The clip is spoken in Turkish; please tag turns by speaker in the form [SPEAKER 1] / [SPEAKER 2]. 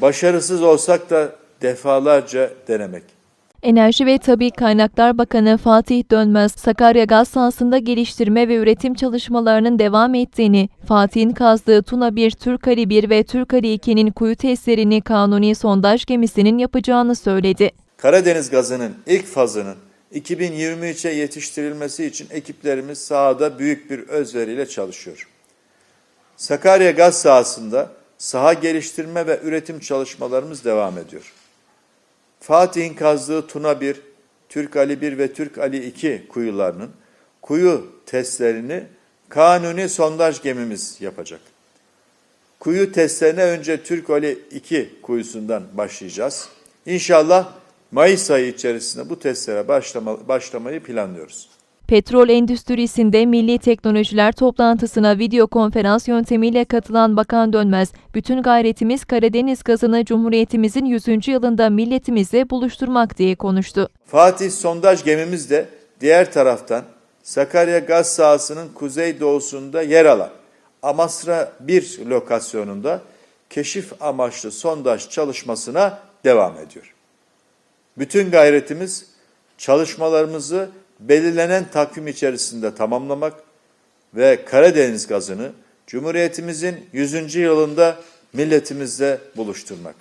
[SPEAKER 1] Başarısız olsak da defalarca denemek.
[SPEAKER 2] Enerji ve Tabi Kaynaklar Bakanı Fatih Dönmez, Sakarya gaz sahasında geliştirme ve üretim çalışmalarının devam ettiğini, Fatih'in kazdığı Tuna 1, Türk Ali 1 ve Türk Ali 2'nin kuyu testlerini kanuni sondaj gemisinin yapacağını söyledi.
[SPEAKER 1] Karadeniz gazının ilk fazının 2023'e yetiştirilmesi için ekiplerimiz sahada büyük bir özveriyle çalışıyor. Sakarya gaz sahasında saha geliştirme ve üretim çalışmalarımız devam ediyor. Fatih'in kazdığı Tuna 1, Türk Ali 1 ve Türk Ali 2 kuyularının kuyu testlerini kanuni sondaj gemimiz yapacak. Kuyu testlerine önce Türk Ali 2 kuyusundan başlayacağız. İnşallah Mayıs ayı içerisinde bu testlere başlama, başlamayı planlıyoruz.
[SPEAKER 2] Petrol endüstrisinde milli teknolojiler toplantısına video konferans yöntemiyle katılan Bakan Dönmez, bütün gayretimiz Karadeniz gazını Cumhuriyetimizin 100. yılında milletimizle buluşturmak diye konuştu.
[SPEAKER 1] Fatih sondaj gemimiz de diğer taraftan Sakarya gaz sahasının kuzey doğusunda yer alan Amasra 1 lokasyonunda keşif amaçlı sondaj çalışmasına devam ediyor. Bütün gayretimiz çalışmalarımızı belirlenen takvim içerisinde tamamlamak ve Karadeniz gazını Cumhuriyetimizin 100. yılında milletimizle buluşturmak.